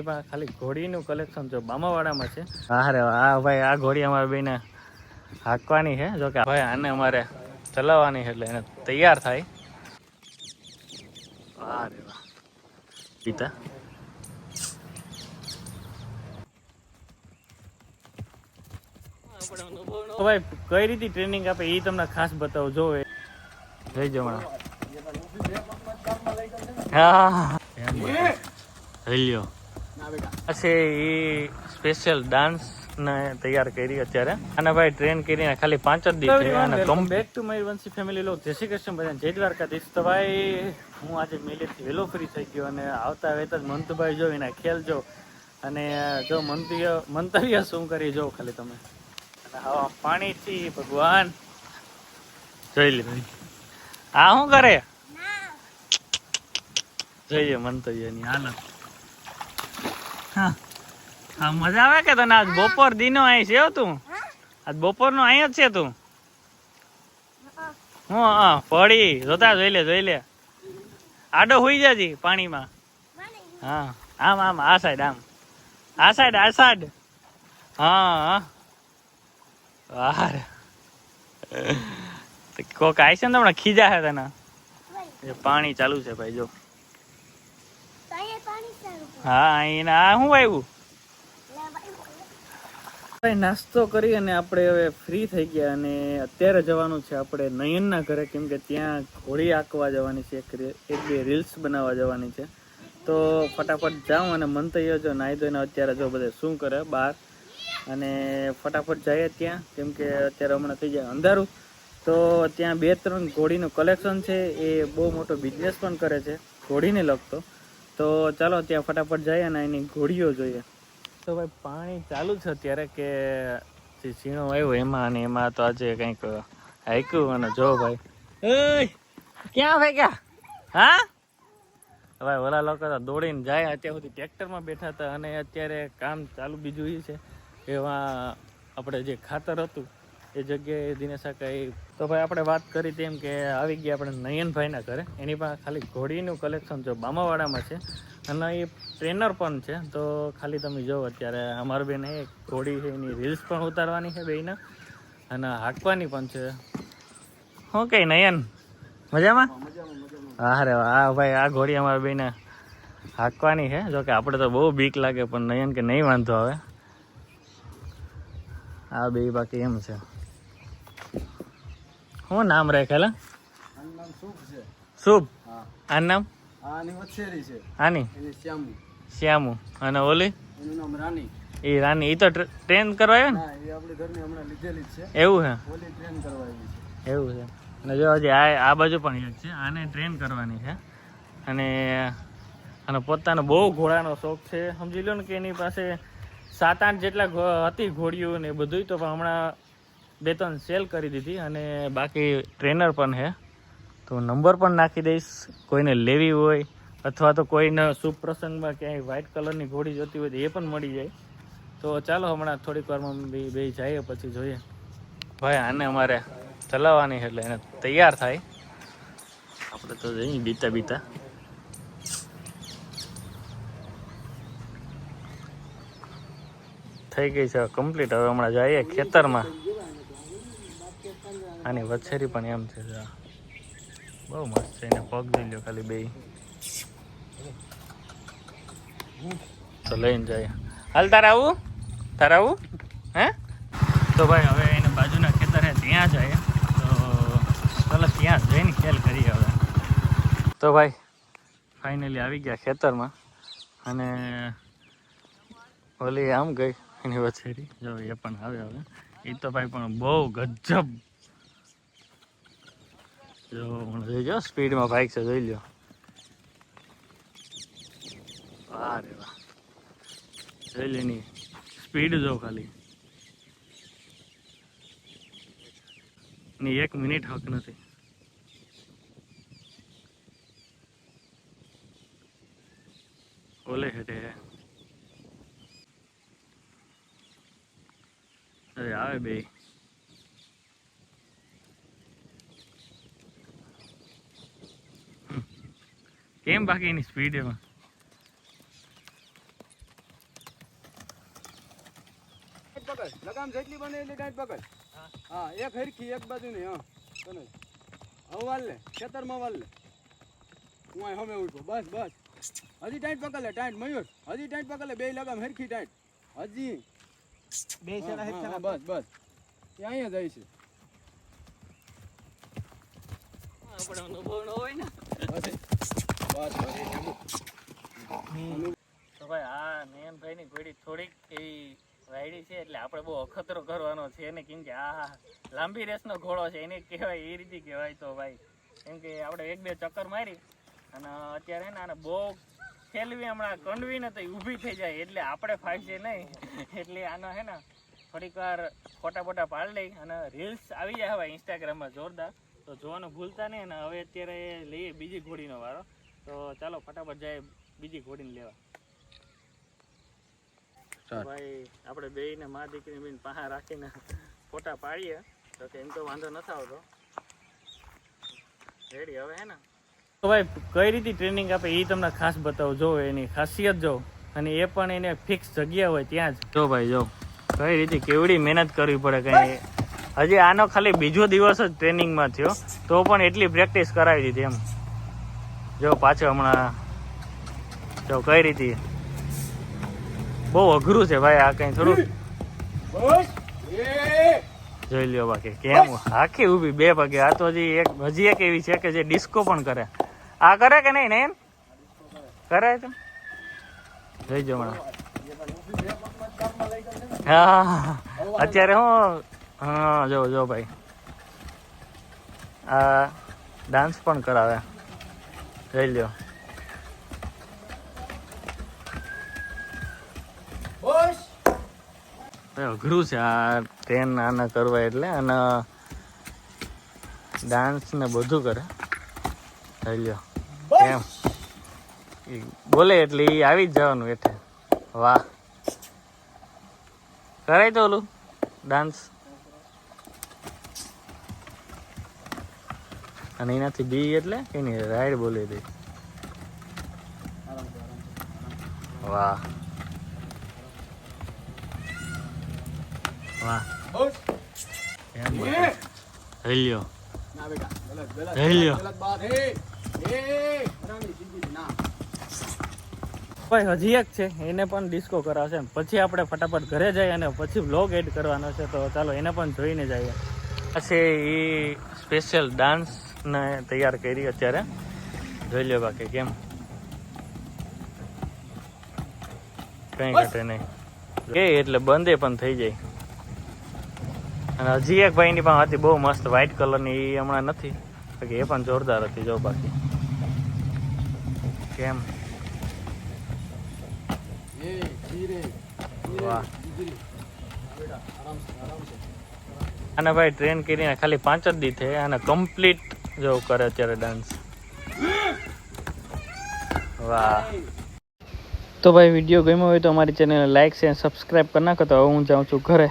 એમાં ખાલી ઘોડીનું કલેક્શન જો બામાવાડામાં છે. હા રે આ ભાઈ આ ઘોડી અમારે બેને હાંકવાની છે. જો કે ભાઈ આને અમારે ચલાવવાની છે એટલે એને તૈયાર થાય. વાહ રે વાહ. પિતા. ભાઈ કઈ રીતે ટ્રેનિંગ આપે એ તમને ખાસ બતાવો જો એ. જઈ જમણા હા લ્યો પછી એ સ્પેશિયલ ડાન્સ ને તૈયાર કરી અત્યારે. અને ભાઈ ટ્રેન કરીને ખાલી પાંચ જ દિવસ અને come back to my Vanshi family લો જય શ્રી કૃષ્ણ બધા જય દ્વારકાધીશ. તો ભાઈ હું આજે મેલેથી વેલો ફ્રી થઈ ગયો અને આવતા વેત જ મંતુભાઈ જો એના ખેલ જો. અને જો મંતવ્ય મંતવ્ય શું કરી જો ખાલી તમે. અને હવા પાણીથી ભગવાન. જોઈ લે ભાઈ. આ શું કરે? જોઈએ મંતવ્યની હાલત. હા. મજા આવે કે તને આજ બપોર દીનો અહીં છે તું? આજ બપોર નો અહીં જ છે તું? હું. હા પડી. જોતા જોઈ લે જોઈ લે. આડો હોઈ જાજી પાણીમાં. હા આમ આમ આ સાઈડ આમ. આ સાઈડ આ સાઈડ હા હા. વાહ. રે. તો કોક આવી છે ને હમણાં ખીજા છે તને. એ પાણી ચાલુ છે ભાઈ જો. હા અહીં આ નાસ્તો કરી અને આપણે હવે ફ્રી થઈ ગયા અને અત્યારે જવાનું છે આપણે નયનના ઘરે, કેમ કે ત્યાં ઘોડી આંકવા જવાની છે, એક બે રીલ્સ બનાવવા જવાની છે. તો ફટાફટ જાઉં અને મન થઈ જો નાહી ધોઈને અત્યારે જો બધે શું કરે, બહાર. અને ફટાફટ જઈએ ત્યાં, કેમ કે અત્યારે હમણાં થઈ જાય અંધારું. તો ત્યાં બે ત્રણ ઘોડીનું કલેક્શન છે, એ બહુ મોટો બિઝનેસ પણ કરે છે, ઘોડીને લગતો. તો ચાલો ત્યાં ફટાફટ જઈએ અને એની ઘોડીઓ જોઈએ. તો ભાઈ પાણી ચાલુ છે અત્યારે કે જે ઝીણો આવ્યો એમાં અને એમાં તો આજે કંઈક હાઈકું અને જો ભાઈ. એય, ક્યાં ભાઈ ક્યાં હા? ભાઈ ઓલા લોકો તો દોડીને જાય અત્યાર સુધી ટ્રેક્ટરમાં બેઠા હતા અને અત્યારે કામ ચાલુ બીજું એ છે એમાં આપણે જે ખાતર હતું એ જગ્યાએ દિનેશા કઈ તો ભાઈ આપણે વાત કરી તેમ કે આવી ગયા આપણે નયનભાઈના ઘરે. એની પાસે ખાલી ઘોડીનું કલેક્શન જો બામાવાડામાં છે અને એ ટ્રેનર પણ છે. તો ખાલી તમે જો અત્યારે અમાર બેન એક ઘોડી છે, એની રીલ્સ પણ ઉતારવાની છે બેના અને હાંકવાની પણ છે. શું કઈ નયન, મજામાં? અરે હા ભાઈ, આ ઘોડી અમારા બેને હાંકવાની છે. જોકે આપણે તો બહુ બીક લાગે, પણ નયન કે નહીં વાંધો આવે. આ બે બાકી એમ છે. શું નામ રાખેલા શુભ આ નામ? આની શ્યામુ. અને ઓલી? રાની. એ રાની. એ તો ટ્રેન કરવા ને? એવું છે? એવું છે. અને જો હજી આ આ બાજુ પણ એક છે. આને ટ્રેન કરવાની છે. અને અને પોતાનો બહુ ઘોડાનો શોખ છે. સમજી લો ને કે એની પાસે સાત આઠ જેટલા હતી ઘોડીઓ ને એ બધું તો પણ હમણાં બે ત્રણ સેલ કરી દીધી અને બાકી ટ્રેનર પણ છે. તો નંબર પણ નાખી દઈશ. કોઈને લેવી હોય અથવા તો કોઈને શુભ પ્રસંગમાં ક્યાંય વ્હાઇટ કલરની ઘોડી જોતી હોય તો એ પણ મળી જાય. તો ચાલો હમણાં થોડીક વારમાં બે બે જઈએ પછી જોઈએ. ભાઈ, આને અમારે ચલાવવાની એટલે એને તૈયાર થાય. આપણે તો જઈએ બીતા બીતા. થઈ ગઈ છે કમ્પ્લીટ હવે હમણાં જઈએ ખેતરમાં. આની વછેરી પણ એમ છે બહુ મસ્ત છે, એને પગ જોઈ લ્યો ખાલી બે તો લઈને જાય. હાલ તારા આવું? તારા આવું? હે? તો ભાઈ, હવે એને બાજુના ખેતર ત્યાં જાય. તો ચાલો ત્યાં જઈને ખેલ કરીએ હવે. તો ભાઈ ફાઇનલી આવી ગયા ખેતરમાં. અને ઓલી આમ ગઈ, એની વછેરી. જો એ પણ આવે હવે. એ તો ભાઈ પણ બહુ ગજબ જો સ્પીડમાં બાઇક છે જોઈ લ્યો અરે વાહ જોઈ લે ની સ્પીડ જો ખાલી ની એક મિનિટ હક નથી ઓલે હેઠે અરે આવે બે કેમ બાકી એની સ્પીડ એમાં? લગામ જેટલી બને એટલી ટાઈટ પકડ. હા. હા એક હરખી એક બાજુ ની હા. તને. હવે લે ખેતરમાં વાલ લે. હું અહીં હમે ઉઠો. બસ બસ. હજી ટાઈટ પકડ લે ટાઈટ મયુર. હજી ટાઈટ પકડ લે બે લગામ હરખી ટાઈટ. હજી. બે હા, બસ બસ. એ અહીંયા જાય છે. આપણે અનુભવ ન હોય ને. બસ બસ બસ તો ઘોડી છે એને કહેવાય, એ રીતે કહેવાય તો એક બે ચક્કર મારી અને અત્યારે ને, આને બહુ ફેલવી, હમણાં કંડવી ને તો ઊભી થઈ જાય, એટલે આપણે ફાવશે નહીં. એટલે આનો હે ને, થોડીક વાર ફોટા ફોટા પાડી લઈ અને રીલ્સ આવી જાય હવે ઇન્સ્ટાગ્રામમાં જોરદાર. તો જોવાનું ભૂલતા નહીં અને હવે અત્યારે લઈએ બીજી ઘોડીનો વારો. તો ચાલો ફટાફટ જાય બીજી ઘોડીને લેવા. ભાઈ આપણે બે ને મા દીકરી બેન પાહા રાખીને ફોટા પાડીએ. તો કે એમ તો વાંધો નથી આવતો. રેડી હવે હે ને? તો ભાઈ કઈ રીતે ટ્રેનિંગ આપે એ તમને ખાસ બતાવું. જો એની ખાસિયત જો અને એ પણ એને ફિક્સ જગ્યા હોય ત્યાં જ. જો ભાઈ જો. કઈ રીતે કેવડી મહેનત કરવી પડે કઈ હજી આનો ખાલી બીજો દિવસ જ ટ્રેનિંગમાં થયો તો પણ એટલી પ્રેક્ટિસ કરાવી દીધી એમ. જો પાછો હમણાં જો કઈ રીતે? બહુ અઘરું છે ભાઈ આ કઈ થોડું. જોઈ લ્યો બાકી કેમ? આખી ઊભી બે પગે. આ તો હજી એક હજી એક એવી છે કે જે ડિસ્કો પણ કરે. આ કરે કે નહીં નહીં કરે છે? જોઈ જો હમણાં. હા અત્યારે હું હા જો જો ભાઈ. આ ડાન્સ પણ કરાવે. જોઈ લ્યો અઘરું છે આ ટ્રેન આને કરવા એટલે અને ડાન્સ ને બધું કરે. જોઈ લ્યો એમ. બોલે એટલે એ આવી જ જવાનું એટલે વાહ. કરાય તો ઓલું ડાન્સ અને એનાથી બી એટલે એની રાઈડ બોલી હતી. વાહ. વાહ. બસ એમ એ બોલે. જોઈ લ્યો. ના બેટા ગલત ગલત જઈ લ્યો. ગલત બાત એ એ રાણી સીધી ના ભાઈ હજી એક છે એને પણ ડિસ્કો કરાવશે પછી આપણે ફટાફટ ઘરે જઈએ અને પછી વ્લોગ એડ કરવાનો છે તો ચાલો એને પણ જોઈને જઈએ. પછી એ સ્પેશિયલ ડાન્સ ને તૈયાર કરી અત્યારે. જોઈ લ્યો બાકી કેમ. કઈ ઘટે નહીં. કે એટલે બંધે પણ થઈ જાય. અને હજી એક ભાઈની પણ હતી બહુ મસ્ત વ્હાઈટ કલરની એ હમણાં નથી. બાકી એ પણ જોરદાર હતી જો બાકી. કેમ? અને ભાઈ ટ્રેન કરીને ખાલી પાંચ જ દી થઈ અને કમ્પ્લીટ જો કરે અત્યારે ડાન્સ વાહ. તો ભાઈ વીડિયો ગમ્યો હોય તો અમારી ચેનલને લાઈક છે સબસ્ક્રાઈબ કરી નાખો. તો હવે હું જાઉં છું ઘરે.